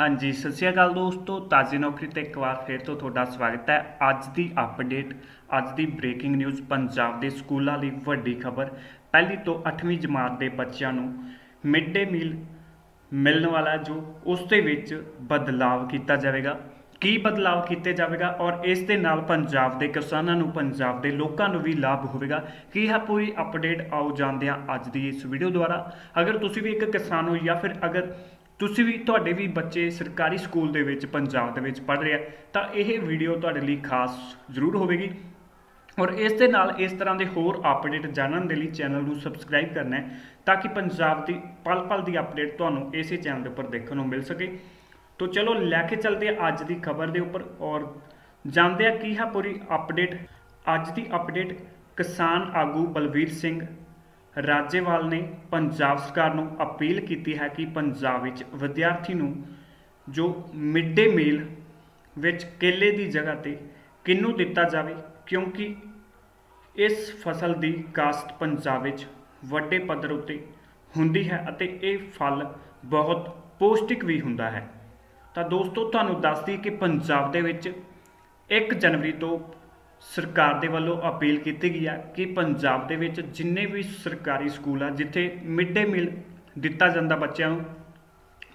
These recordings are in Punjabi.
ਹਾਂਜੀ, ਸਤਿ ਸ਼੍ਰੀ ਅਕਾਲ ਦੋਸਤੋ, ਤਾਜ਼ੀ ਨੌਕਰੀ ਤੇ ਇੱਕ ਵਾਰ ਫੇਰ ਤੋਂ ਤੁਹਾਡਾ ਸਵਾਗਤ ਹੈ। ਅੱਜ ਦੀ ਅਪਡੇਟ ਅੱਜ ਦੀ ਬ੍ਰੇਕਿੰਗ ਨਿਊਜ਼ ਪੰਜਾਬ ਦੇ ਸਕੂਲਾਂ ਲਈ ਵੱਡੀ ਖਬਰ। ਪਹਿਲੀ ਤੋਂ 8ਵੀਂ ਜਮਾਤ ਦੇ ਬੱਚਿਆਂ ਨੂੰ ਮਿਡ ਡੇ ਮੀਲ ਮਿਲਣ ਵਾਲਾ ਜੋ, ਉਸ ਦੇ ਵਿੱਚ ਬਦਲਾਵ ਕੀਤਾ ਜਾਵੇਗਾ। ਕੀ ਬਦਲਾਵ ਕੀਤੇ ਜਾਵੇਗਾ ਔਰ ਇਸ ਦੇ ਨਾਲ ਪੰਜਾਬ ਦੇ ਕਿਸਾਨਾਂ ਨੂੰ, ਪੰਜਾਬ ਦੇ ਲੋਕਾਂ ਨੂੰ ਵੀ ਲਾਭ ਹੋਵੇਗਾ। ਕੀ ਹੈ ਪੂਰੀ ਅਪਡੇਟ ਆਓ ਜਾਣਦੇ ਹਾਂ ਅੱਜ ਦੀ ਇਸ ਵੀਡੀਓ ਦੁਆਰਾ। ਅਗਰ ਤੁਸੀਂ ਵੀ ਇੱਕ ਕਿਸਾਨ ਹੋ ਜਾਂ ਫਿਰ ਅਗਰ ਤੁਸੀਂ ਵੀ ਤੁਹਾਡੇ ਵੀ ਬੱਚੇ ਸਰਕਾਰੀ ਸਕੂਲ ਦੇ ਵਿੱਚ, ਪੰਜਾਬ ਦੇ ਵਿੱਚ ਪੜ੍ਹ ਰਹੇ ਆ, ਤਾਂ ਇਹ ਵੀਡੀਓ ਤੁਹਾਡੇ ਲਈ ਖਾਸ ਜ਼ਰੂਰ ਹੋਵੇਗੀ। ਔਰ ਇਸ ਦੇ ਨਾਲ ਇਸ ਤਰ੍ਹਾਂ ਦੇ ਹੋਰ ਅਪਡੇਟ ਜਾਣਨ ਦੇ ਲਈ ਚੈਨਲ ਨੂੰ ਸਬਸਕ੍ਰਾਈਬ ਕਰਨਾ ਹੈ, ਤਾਂ ਕਿ ਪੰਜਾਬ ਦੀ ਪਲ ਪਲ ਦੀ ਅਪਡੇਟ ਤੁਹਾਨੂੰ ਇਸੇ ਚੈਨਲ ਦੇ ਉੱਪਰ ਦੇਖਣ ਨੂੰ ਮਿਲ ਸਕੇ। ਤੋ ਚਲੋ ਲੈ ਕੇ ਚੱਲਦੇ ਹਾਂ ਅੱਜ ਦੀ ਖਬਰ ਦੇ ਉੱਪਰ, ਔਰ ਜਾਣਦੇ ਆ ਕੀ ਹੈ ਪੂਰੀ ਅਪਡੇਟ ਅੱਜ ਦੀ ਅਪਡੇਟ ਕਿਸਾਨ ਆਗੂ ਬਲਵੀਰ ਸਿੰਘ ਰਾਜੇਵਾਲ ਨੇ ਪੰਜਾਬ ਸਰਕਾਰ ਨੂੰ ਅਪੀਲ ਕੀਤੀ ਹੈ ਕਿ ਪੰਜਾਬ ਵਿੱਚ ਵਿਦਿਆਰਥੀ ਨੂੰ ਜੋ ਮਿਡ ਡੇ ਮੀਲ ਵਿੱਚ ਕੇਲੇ ਦੀ ਜਗ੍ਹਾ ਤੇ ਕਿੰਨੂੰ ਦਿੱਤਾ ਜਾਵੇ, ਕਿਉਂਕਿ ਇਸ ਫਸਲ ਦੀ ਕਾਸ਼ਤ ਪੰਜਾਬ ਵਿੱਚ ਵੱਡੇ ਪੱਧਰ ਉੱਤੇ ਹੁੰਦੀ ਹੈ ਅਤੇ ਇਹ ਫਲ ਬਹੁਤ ਪੌਸ਼ਟਿਕ ਵੀ ਹੁੰਦਾ ਹੈ। ਤਾਂ ਦੋਸਤੋ, ਤੁਹਾਨੂੰ ਦੱਸਦੀ ਕਿ ਪੰਜਾਬ ਦੇ ਵਿੱਚ 1 ਜਨਵਰੀ ਤੋਂ ਸਰਕਾਰ ਦੇ ਵੱਲੋਂ ਅਪੀਲ ਕੀਤੀ ਗਈ ਹੈ ਕਿ ਪੰਜਾਬ ਦੇ ਵਿੱਚ ਜਿੰਨੇ ਵੀ ਸਰਕਾਰੀ ਸਕੂਲ ਆ, ਜਿੱਥੇ ਮਿਡ ਡੇ ਮੀਲ ਦਿੱਤਾ ਜਾਂਦਾ ਬੱਚਿਆਂ ਨੂੰ,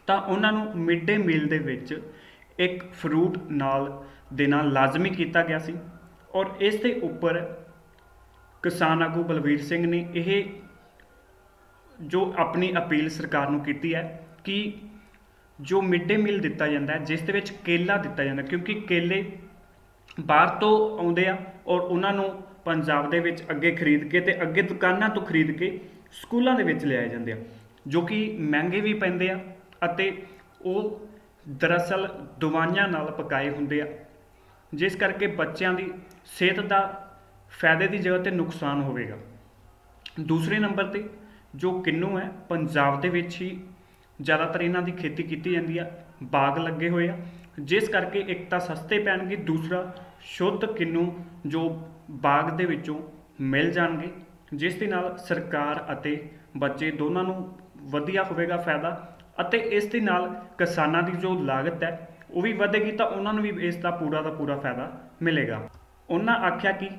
ਤਾਂ ਉਹਨਾਂ ਨੂੰ ਮਿਡ ਡੇ ਮੀਲ ਦੇ ਵਿੱਚ ਇੱਕ ਫਰੂਟ ਨਾਲ ਦੇਣਾ ਲਾਜ਼ਮੀ ਕੀਤਾ ਗਿਆ ਸੀ। ਔਰ ਇਸ ਦੇ ਉੱਪਰ ਕਿਸਾਨ ਆਗੂ ਬਲਵੀਰ ਸਿੰਘ ਨੇ ਇਹ ਜੋ ਆਪਣੀ ਅਪੀਲ ਸਰਕਾਰ ਨੂੰ ਕੀਤੀ ਹੈ ਕਿ ਜੋ ਮਿਡ ਡੇ ਮੀਲ ਦਿੱਤਾ ਜਾਂਦਾ ਜਿਸ ਦੇ ਵਿੱਚ ਕੇਲਾ ਦਿੱਤਾ ਜਾਂਦਾ ਕਿਉਂਕਿ ਕੇਲੇ ਬਾਹਰ ਤੋਂ ਆਉਂਦੇ ਆ ਔਰ ਉਹਨਾਂ ਨੂੰ ਪੰਜਾਬ ਦੇ ਵਿੱਚ ਅੱਗੇ ਖਰੀਦ ਕੇ ਤੇ ਅੱਗੇ ਦੁਕਾਨਾਂ ਤੋਂ ਖਰੀਦ ਕੇ ਸਕੂਲਾਂ ਦੇ ਵਿੱਚ ਲਿਆਏ ਜਾਂਦੇ ਆ, ਜੋ ਕਿ ਮਹਿੰਗੇ ਵੀ ਪੈਂਦੇ ਆ ਅਤੇ ਉਹ ਦਰਅਸਲ ਦਵਾਈਆਂ ਨਾਲ ਪਕਾਏ ਹੁੰਦੇ ਆ। ਜਿਸ ਕਰਕੇ ਬੱਚਿਆਂ ਦੀ ਸਿਹਤ ਦਾ ਫਾਇਦੇ ਦੀ ਜਗ੍ਹਾ ਤੇ ਨੁਕਸਾਨ ਹੋਵੇਗਾ। ਦੂਸਰੇ ਨੰਬਰ ਤੇ ਜੋ ਕਿੰਨੂ ਹੈ, ਪੰਜਾਬ ਦੇ ਵਿੱਚ ਹੀ ਜ਼ਿਆਦਾਤਰ ਇਹਨਾਂ ਦੀ ਖੇਤੀ ਕੀਤੀ ਜਾਂਦੀ ਆ, ਬਾਗ ਲੱਗੇ ਹੋਏ ਆ ਜਿਸ ਕਰਕੇ ਇੱਕ ਤਾਂ ਸਸਤੇ ਪੈਣਗੇ, ਦੂਸਰਾ ਸ਼ੁੱਧ ਕਿੰਨੂ ਜੋ ਬਾਗ ਦੇ ਵਿੱਚੋਂ ਮਿਲ ਜਾਣਗੇ, ਜਿਸ ਦੇ ਨਾਲ ਸਰਕਾਰ ਅਤੇ ਬੱਚੇ ਦੋਨਾਂ ਨੂੰ ਵਧੀਆ ਹੋਵੇਗਾ ਫਾਇਦਾ ਅਤੇ ਇਸ ਦੇ ਨਾਲ ਕਿਸਾਨਾਂ ਦੀ ਜੋ ਲਾਗਤ ਹੈ, ਉਹ ਵੀ ਵਧੇਗੀ ਤਾਂ ਉਹਨਾਂ ਨੂੰ ਵੀ ਇਸ ਦਾ ਪੂਰਾ ਦਾ ਪੂਰਾ ਫਾਇਦਾ ਮਿਲੇਗਾ। ਉਹਨਾਂ ਆਖਿਆ ਕਿ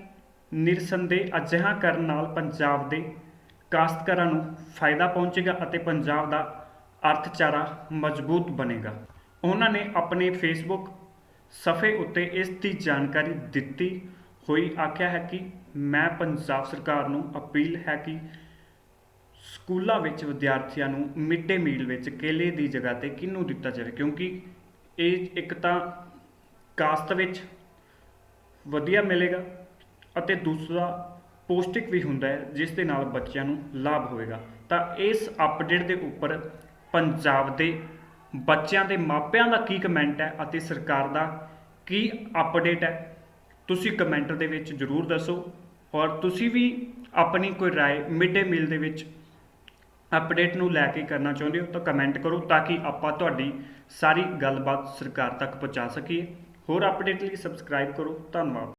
ਨਿਰਸੰਦੇਹ ਅਜਿਹਾ ਕਰਨ ਨਾਲ ਪੰਜਾਬ ਦੇ ਕਾਸ਼ਤਕਾਰਾਂ ਨੂੰ ਫਾਇਦਾ ਪਹੁੰਚੇਗਾ ਅਤੇ ਪੰਜਾਬ ਦਾ ਅਰਥਚਾਰਾ ਮਜ਼ਬੂਤ ਬਣੇਗਾ। ਉਹਨਾਂ ਨੇ ਆਪਣੇ ਫੇਸਬੁੱਕ ਸਫੇ ਉੱਤੇ ਇਸ ਦੀ ਜਾਣਕਾਰੀ ਦਿੱਤੀ। ਹੋਈ ਆਖਿਆ ਹੈ ਕਿ ਮੈਂ ਪੰਜਾਬ ਸਰਕਾਰ ਨੂੰ ਅਪੀਲ ਹੈ ਕਿ ਸਕੂਲਾਂ ਵਿੱਚ ਵਿਦਿਆਰਥੀਆਂ ਨੂੰ ਮਿਡ ਡੇ ਮੀਲ ਵਿੱਚ ਕੇਲੇ ਦੀ ਜਗ੍ਹਾ ਤੇ ਕਿਹਨੂੰ ਦਿੱਤਾ ਜਾਵੇ, ਕਿਉਂਕਿ ਇਹ ਇੱਕ ਤਾਂ ਕਾਸਤ ਵਿੱਚ ਵਧੀਆ ਮਿਲੇਗਾ ਅਤੇ ਦੂਸਰਾ ਪੌਸ਼ਟਿਕ ਵੀ ਹੁੰਦਾ ਹੈ, ਜਿਸ ਦੇ ਨਾਲ ਬੱਚਿਆਂ ਨੂੰ ਲਾਭ ਹੋਵੇਗਾ। ਤਾਂ ਇਸ ਅਪਡੇਟ ਦੇ ਉੱਪਰ ਪੰਜਾਬ ਦੇ ਬੱਚਿਆਂ ਦੇ ਮਾਪਿਆਂ ਦਾ ਕੀ ਕਮੈਂਟ ਹੈ ਅਤੇ ਸਰਕਾਰ ਦਾ ਕੀ ਅਪਡੇਟ ਹੈ ਤੁਸੀਂ ਕਮੈਂਟ ਦੇ ਵਿੱਚ ਜਰੂਰ ਦੱਸੋ ਔਰ ਤੁਸੀਂ ਵੀ ਆਪਣੀ ਕੋਈ رائے ਮਿਡ ਡੇ ਮੀਲ ਦੇ ਵਿੱਚ ਅਪਡੇਟ ਨੂੰ ਲੈ ਕੇ ਕਰਨਾ ਚਾਹੁੰਦੇ ਹੋ ਤਾਂ ਕਮੈਂਟ ਕਰੋ ਤਾਂ ਕਿ ਆਪਾਂ ਤੁਹਾਡੀ ਸਾਰੀ ਗੱਲਬਾਤ ਸਰਕਾਰ ਤੱਕ ਪਹੁੰਚਾ ਸਕੀਏ ਹੋਰ ਅਪਡੇਟ ਲਈ ਸਬਸਕ੍ਰਾਈਬ ਕਰੋ ਧੰਨਵਾਦ